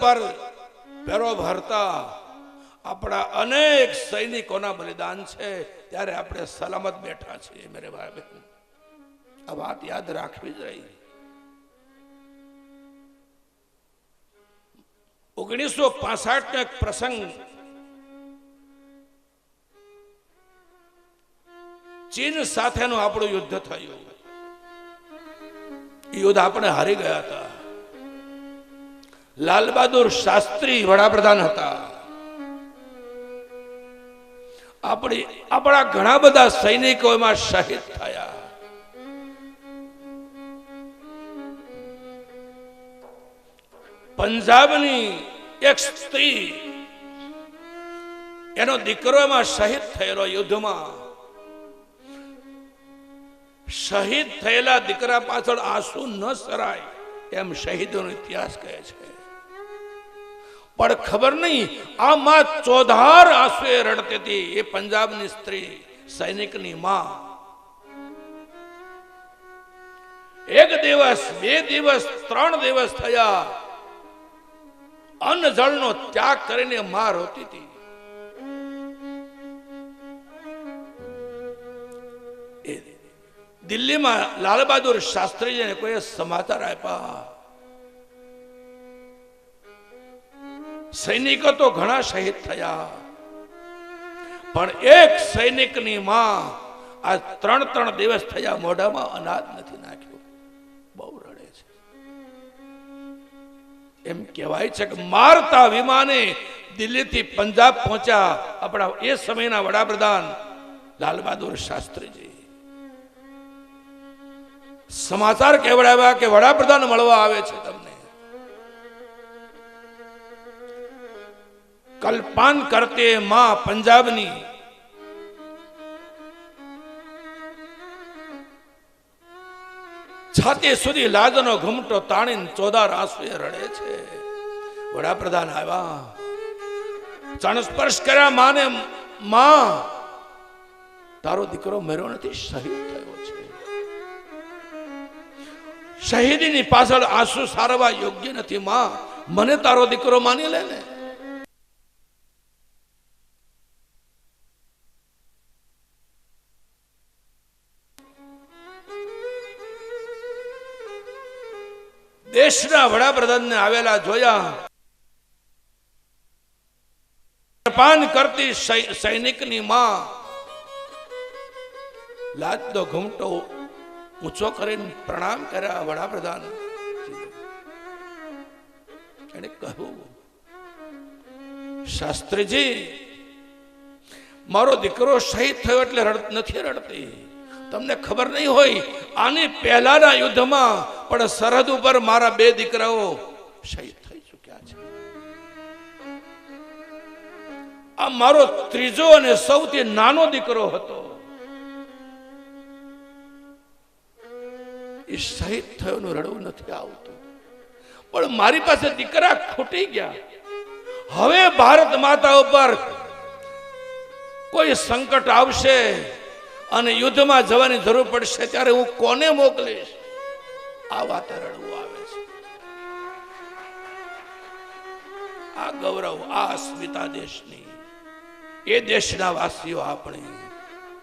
પર પેરો ભરતા આપણા અનેક સૈનિકોના બલિદાન છે. ત્યારે આપણે સલામત બેઠા છીએ, મેરે ભાઈ બહેન. આ વાત યાદ રાખવી જ ઓગણીસો પાસઠ નો એક પ્રસંગ. ચીન સાથેનું આપણું યુદ્ધ થયું. યુદ્ધ આપણે હારી ગયા હતા. લાલ બહાદુર શાસ્ત્રી વડાપ્રધાન હતા. આપણી, આપણા ઘણા બધા સૈનિકો એમાં શહીદ થયા. પંજાબની એક સ્ત્રી, એનો દીકરો એમાં શહીદ થયેલો યુદ્ધમાં. શહીદ થયેલા દીકરા પાછળ આંસુ ન સરાય, એમ શહીદોનો ઇતિહાસ કહે છે. પણ ખબર નહીં, આ માં ચોધાર આંસુએ રડતી હતી, એ પંજાબની સ્ત્રી, સૈનિકની માં. એક દિવસ, બે દિવસ, ત્રણ દિવસ થયા. અન્ન જળનો ત્યાગ કરીને માં રોતી હતી. દિલ્હીમાં લાલ બહાદુર શાસ્ત્રીજીને કોઈ સમાચાર આપ્યા. સૈનિકો તો ઘણા શહીદ થયા. પણ એક સૈનિકની માં આ ત્રણ ત્રણ દિવસ થયા મોઢામાં અનાજ નથી નાખ્યું. બહુ રડે છે. એમ કહેવાય છે કે મારતા વિમાને દિલ્હીથી પંજાબ પહોંચ્યા આપણા એ સમયના વડાપ્રધાન લાલ બહાદુર શાસ્ત્રીજી. સમાચાર કેવડાવ્યા કે વડાપ્રધાન મળવા આવે છે તમને. કલ્પાન કરતે માં પંજાબની. છાતી સુધી લાજનો ઘૂમટો તાણીને ચોદાર આંસુએ રડે છે. વડાપ્રધાન આવ્યા. ચણ સ્પર્શ કર્યા માને, માં, તારો દીકરો મર્યો નથી, શહીદ થયો છે. શહીદીની પાછળ આંસુ સારવા યોગ્ય નથી, માં, મને તારો દીકરો માની લે ને. દેશના વડાપ્રધાનને આવેલા જોયા. પાન કરતી સૈનિકની માં લાદનો ઘૂમટો ઊંચો કરીને પ્રણામ કર્યા વડાપ્રધાન. એને કહ્યું, શાસ્ત્રીજી, મારો દીકરો શહીદ થયો એટલે રડ, નથી રડતી. તમને ખબર નહીં હોય, આની પહેલાના યુદ્ધમાં પણ સરહદ ઉપર મારા બે દીકરાઓ શહીદ થઈ ચૂક્યા છે. આ મારો ત્રીજો અને સૌથી નાનો દીકરો હતો. એ શહીદ થયોનું રડવું નથી આવતું. પણ મારી પાસે દીકરા ખૂટી ગયા. હવે ભારત માતા ઉપર કોઈ સંકટ આવશે અને યુદ્ધમાં જવાની જરૂર પડશે, ત્યારે હું કોને મોકલીશ? આ વાતે આવે છે. આ ગૌરવ આ અસ્મિતા દેશની. એ દેશના વાસીઓ આપણે